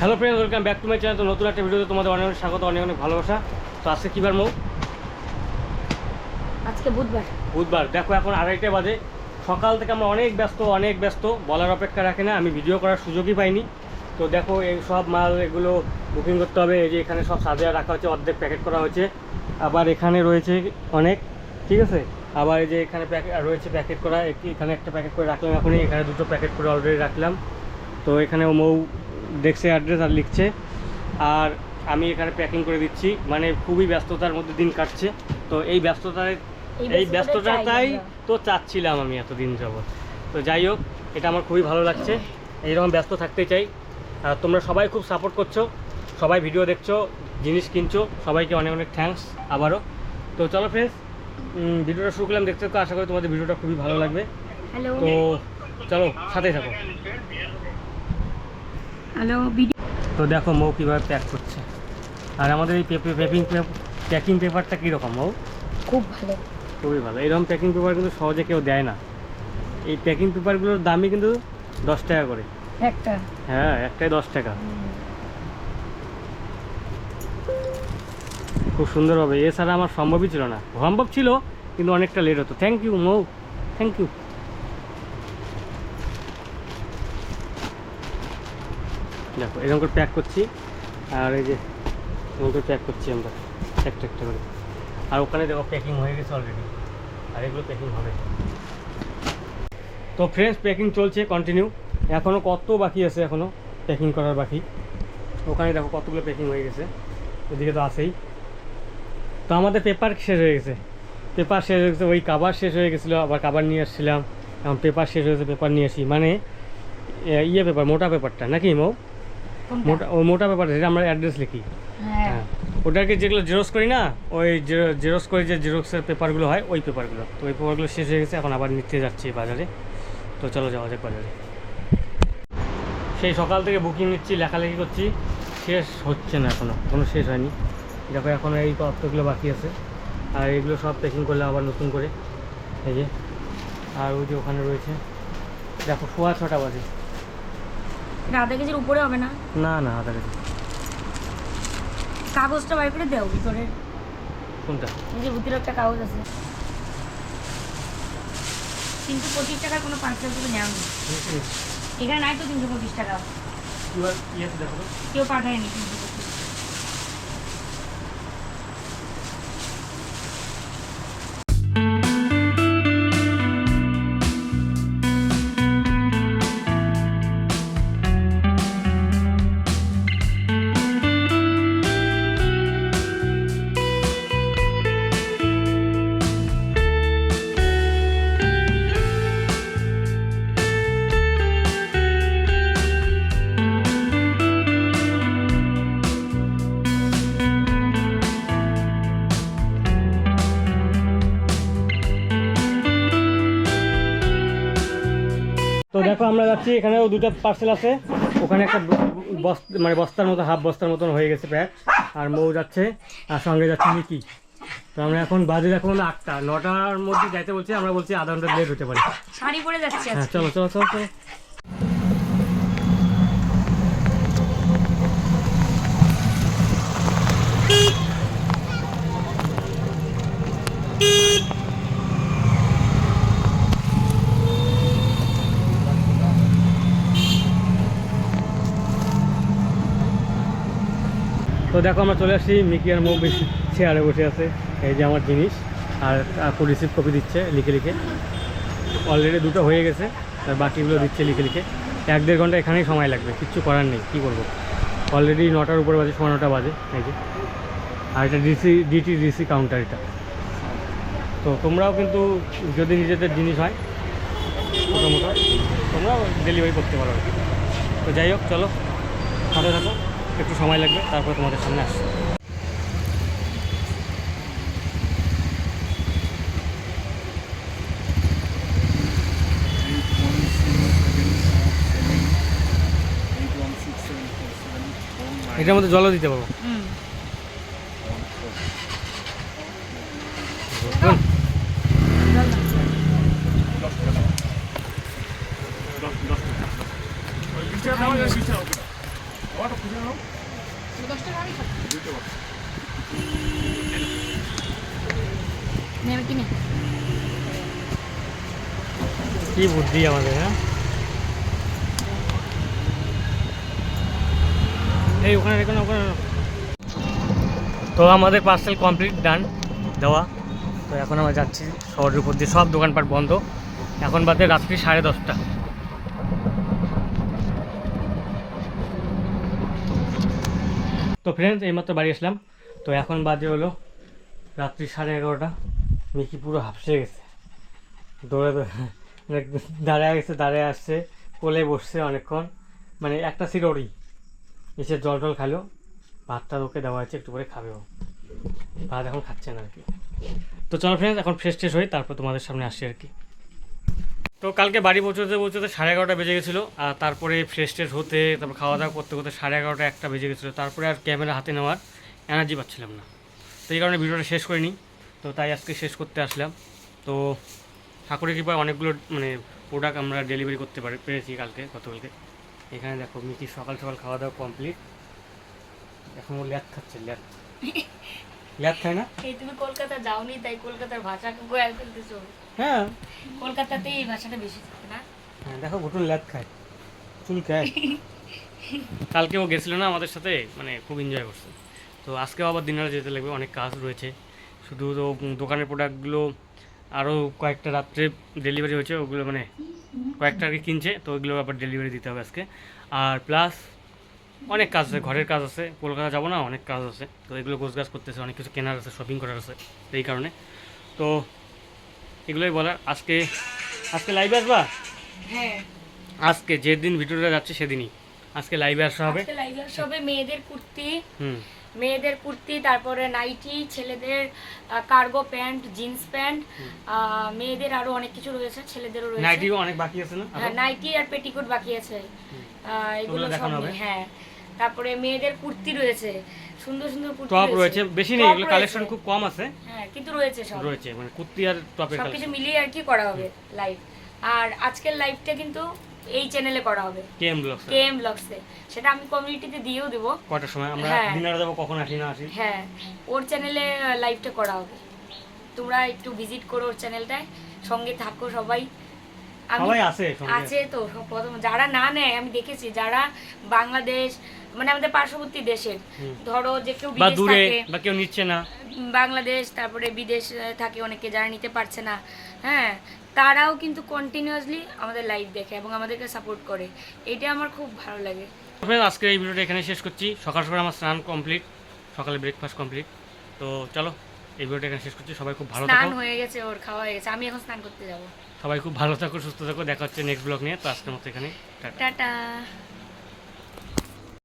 Hello friend welcome back to my channel তো নতুন একটা ভিডিওতে তোমাদের অনেক অনেক স্বাগত অনেক অনেক ভালোবাসা। তো আজকে কী বার মৌ? আজকে বুধবার। বুধবার। দেখো এখন আড়াইটে বাজে। সকাল থেকে আমরা অনেক ব্যস্ত অনেক ব্যস্ত। বলার অপেক্ষা রাখে না আমি ভিডিও করার সুযোগই পাইনি। তো দেখো এই সব মাল এগুলো বুকিং করতে হবে। এই যে এখানে সব সাজিয়ে রাখা হচ্ছে অর্ধেক প্যাকেট করা হয়েছে। আবার এখানে রয়েছে অনেক ঠিক আছে? আবার এই যে এখানে প্যাকেট রয়েছে প্যাকেট করা। এখানে একটা প্যাকেট করে রাখলাম এখনই। এখানে দুটো প্যাকেট করে অলরেডি রাখলাম। তো এখানে মৌ দেখছে অ্যাড্রেস আর লিখছে। আর আমি এখানে প্যাকিং করে দিচ্ছি। মানে খুবই ব্যস্ততার মধ্যে দিন কাটছে। তো এই ব্যস্ততায় এই ব্যস্ততাটা ব্যস্ততাটাই তো চাচ্ছিলাম আমি এতদিন যাবৎ। তো যাই হোক এটা আমার খুবই ভালো লাগছে। এইরকম ব্যস্ত থাকতে চাই। আর তোমরা সবাই খুব সাপোর্ট করছ। সবাই ভিডিও দেখছ জিনিস কিনছো। সবাইকে অনেক অনেক থ্যাঙ্কস আবারও। তো চলো ফ্রেন্ডস ভিডিওটা শুরু করলাম। দেখতে আশা করি তোমাদের ভিডিওটা খুবই ভালো লাগবে। তো চলো সাথে থাকো। হ্যালো তো দেখো মৌ কীভাবে প্যাক করছে। আর আমাদের এই প্যাকিং প্যাকিং পেপারটা কীরকম মৌ? খুব ভালো। খুবই ভালো। এরকম প্যাকিং পেপার কিন্তু সহজে কেউ দেয় না। এই প্যাকিং পেপারগুলোর দামই কিন্তু দশ টাকা করে। একটা? হ্যাঁ একটাই দশ টাকা। খুব সুন্দর হবে। এছাড়া আমার সম্ভবই ছিল না। সম্ভব ছিল কিন্তু অনেকটা লেট হতো। Thank you Mou. Thank you দেখো, এরকম করে প্যাক করছি। আর এই যে, এরকম করে প্যাক করছি আমরা, একটা একটা করে। আর ওখানে দেখো প্যাকিং হয়ে গেছে অলরেডি আর এগুলো প্যাকিং হবে। তো ফ্রেন্ডস প্যাকিং চলছে কন্টিনিউ এখনও কত বাকি আছে এখনও প্যাকিং করার বাকি। ওখানে দেখো কতগুলো প্যাকিং হয়ে গেছে। এদিকে তো আসেই তো আমাদের পেপার শেষ হয়ে গেছে। পেপার শেষ হয়ে গেছে, ওই কাবার শেষ হয়ে গেছিল, আবার কাবার নিয়ে আসছিলাম। এখন পেপার শেষ হয়ে গেছে পেপার নিয়ে আসি। মানে ইয়ে পেপার মোটা পেপারটা নাকি মৌ? মোটা ওই মোটা পেপার যেটা আমরা অ্যাড্রেস লিখি। হ্যাঁ। হ্যাঁ। ওটাকে যেগুলো জেরক্স করি না ওই জেরক্স করে যে জেরক্সের পেপারগুলো হয় ওই পেপারগুলো তো ওই পেপারগুলো শেষ হয়ে গেছে এখন আবার নিতে যাচ্ছি বাজারে। তো চলো যাওয়া যাক বাজারে। সেই সকাল থেকে বুকিং নিচ্ছি লেখালেখি করছি। শেষ হচ্ছে না এখনও কোনো শেষ হয়নি। দেখো এখন এই কতগুলো বাকি আছে। আর এগুলো সব প্যাকিং করলে আবার নতুন করে। এই যে। আর ওই যে ওখানে রয়েছে। দেখো সোয়া ছটা বাজে। এটা আধা কেজির উপরে হবে না? না না আধা কেজি কাগজটা বাইরে করে দাও ভিতরে। কোনটা? এই যে ভিতরে একটা কাগজ আছে। তিনশো পঁচিশ টাকার কোনো পার্সেল থেকে নেওয়া নেই। এখানে নাই তো তিনশো পঁচিশ টাকা। কেউ পাঠায়নি তিনশো তো দেখো আমরা যাচ্ছি এখানেও দুটো পার্সেল আছে। ওখানে একটা বস্তা মানে বস্তার মতো হাফ বস্তার মতন হয়ে গেছে প্যাক আর মৌ যাচ্ছে আর সঙ্গে যাচ্ছে মিকি। তো আমরা এখন বাজে এখন আটটা নটার মধ্যে যাইতে বলছি আমরা বলছি আধা ঘণ্টা লেট হতে পারি। শাড়ি পরে যাচ্ছি হ্যাঁ চলো চলো চলো চলো। তো দেখো আমরা চলে আসি মিকি আর মৌ বেশি চেয়ারে বসে আছে। এই যে আমার জিনিস, আর আপু রিসিভ কপি দিচ্ছে লিখে লিখে। অলরেডি দুটো হয়ে গেছে, আর বাকিগুলো দিচ্ছে লিখে লিখে। এক দেড় ঘণ্টা এখানেই সময় লাগবে, কিচ্ছু করার নেই, কী করব? অলরেডি নটার উপরে বাজে, সোয়া নটা বাজে, এই যে। আর এটা ডিসি ডিটি ডিসি কাউন্টার এটা। তো তোমরাও কিন্তু যদি নিজেদের জিনিস হয় ছোটো তোমরাও ডেলিভারি করতে পারো। তো যাই হোক, চলো, সাথে থাকো। একটু সময় লাগবে তারপরে তোমাদের সামনে আসব এটার মধ্যে জলও দিতে পারব হুম হুম। জল লাগছে। দশ দশ টাকা। নেবে কিনে কি বুদ্ধি আমাদের হ্যাঁ? এই ওখানে রেখো ওখানে তো আমাদের পার্সেল কমপ্লিট ডান দেওয়া। তো এখন আমরা যাচ্ছি শহরের উপর দিয়ে, সব দোকানপাট বন্ধ। এখন বাদে রাত্রি সাড়ে দশটা। তো ফ্রেন্ডস এইমাত্র বাড়ি আসলাম। তো এখন বাজে হলো রাত্রি সাড়ে এগারোটা। মিকি পুরো হাফসে গেছে। দৌড়ে দৌড়ে দাঁড়ায় গেছে দাঁড়ায় আসছে কোলে বসছে অনেকক্ষণ। মানে একটা সিট এসে জল টল খালো ভাতটা ওকে দেওয়া হয়েছে, একটু করে খাবে ও। ভাত এখন খাচ্ছে না আর কি। তো চলো ফ্রেন্ডস এখন ফ্রেশ ট্রেশ হই, তারপর তোমাদের সামনে আসি আর কি। তো কালকে বাড়ি পৌঁছতে পৌঁছতে সাড়ে এগারোটা বেজে গেছিল, আর তারপরে ফ্রেশ ট্রেশ হতে, তারপর খাওয়া দাওয়া করতে করতে সাড়ে এগারোটা একটা বেজে গেছিল। তারপরে আর ক্যামেরা হাতে নেওয়ার এনার্জি পাচ্ছিলাম না। তো এই কারণে ভিডিওটা শেষ করিনি। তো তাই আজকে শেষ করতে আসলাম। তো ঠাকুরের কৃপায় অনেকগুলো মানে প্রোডাক্ট আমরা ডেলিভারি করতে পারি পেরেছি কালকে গতকালকে। এখানে দেখো মিকি সকাল সকাল খাওয়া দাওয়া কমপ্লিট এখন ও ল্যাদ খাচ্ছে ল্যাদ ল্যাদ খায় না? এই তুমি কলকাতা যাওনি তাই কলকাতার ভাষাকে গোয়াল ফেলতেছো হ্যাঁ। কলকাতাতে এই ভাষাটা বেশি থাকে না? হ্যাঁ দেখো ঘুটুন ল্যাদ খায় চুল খায়। কালকে ও গেছিল না আমাদের সাথে মানে খুব এনজয় করছে। তো আজকেও আবার দিনারে যেতে লাগবে অনেক কাজ রয়েছে। শুধু তো দোকানের প্রোডাক্টগুলো আরও কয়েকটা রাত্রে ডেলিভারি হয়েছে ওগুলো মানে কয়েকটা আগে কিনছে তো ওইগুলো আবার ডেলিভারি দিতে হবে আজকে। আর প্লাস অনেক কাজ আছে ঘরের কাজ আছে কলকাতা যাব না অনেক কাজ আছে। তো এগুলো গোছগাছ করতেছে অনেক কিছু কেনার আছে শপিং করার আছে এই কারণে। তো এগুলোই বলার আজকে আজকে লাইভে আসবা? হ্যাঁ। আজকে যেদিন ভিডিওটা যাচ্ছে সেদিনই। আজকে লাইভে আসা হবে। লাইভে সবে মেয়েদের কুর্তি হুম। মেয়েদের কুর্তি তারপরে নাইটি ছেলেদের কার্গো প্যান্ট জিন্স প্যান্ট মেয়েদের আরও অনেক কিছু রয়েছে ছেলেদেরও রয়েছে। নাইটিও অনেক বাকি আছে না? হ্যাঁ নাইটি আর পেটিকোট বাকি আছে। এগুলো সব? হ্যাঁ। তারপরে মেয়েদের কুর্তি রয়েছে সুন্দর সুন্দর কুর্তি টপ রয়েছে। বেশি নেই এগুলো কালেকশন খুব কম আছে। হ্যাঁ কিন্তু রয়েছে সব। রয়েছে মানে কুর্তি আর টপের সবকিছু মিলিয়ে আর কি করা হবে লাইভ আর আজকের লাইভটা কিন্তু এই চ্যানেলে করা হবে। কেএম ব্লগস কে এম ব্লগসে সেটা আমি কমিউনিটিতে দিয়েও দেবো। কটার সময়? আমরা হ্যাঁ। ডিনারে যাব কখন আসি না আসি? হ্যাঁ। ওর চ্যানেলে লাইভটা করা হবে। তোমরা একটু ভিজিট করো ওর চ্যানেলটায় সঙ্গে থাকো সবাই। সবাই আছে আছে তো প্রথম। যারা না নেয় আমি দেখেছি যারা বাংলাদেশ মানে আমাদের পার্শ্ববর্তী দেশের। ধরো যে কেউ বিদেশ থাকে। বা কেউ নিচ্ছে না। বাংলাদেশ তারপরে বিদেশ থাকে অনেকে যারা নিতে পারছে না। হ্যাঁ। তারাও কিন্তু কন্টিনিউয়াসলি আমাদের লাইভ দেখে এবং আমাদেরকে সাপোর্ট করে। এটা আমার খুব ভালো লাগে। আজকে এই ভিডিওটা এখানে শেষ করছি। সকাল সকাল আমার স্নান কমপ্লিট সকালে ব্রেকফাস্ট কমপ্লিট তো চলো এই ভিডিওটা এখানে শেষ করছি। সবাই খুব ভালো স্নান হয়ে গেছে ওর খাওয়া হয়ে গেছে। আমি এখন স্নান করতে যাব। সবাই খুব ভালো থাকো সুস্থ থাকো। দেখা হচ্ছে নেক্সট ব্লগ নিয়ে। তো আজকের মতো এখানে টাটা।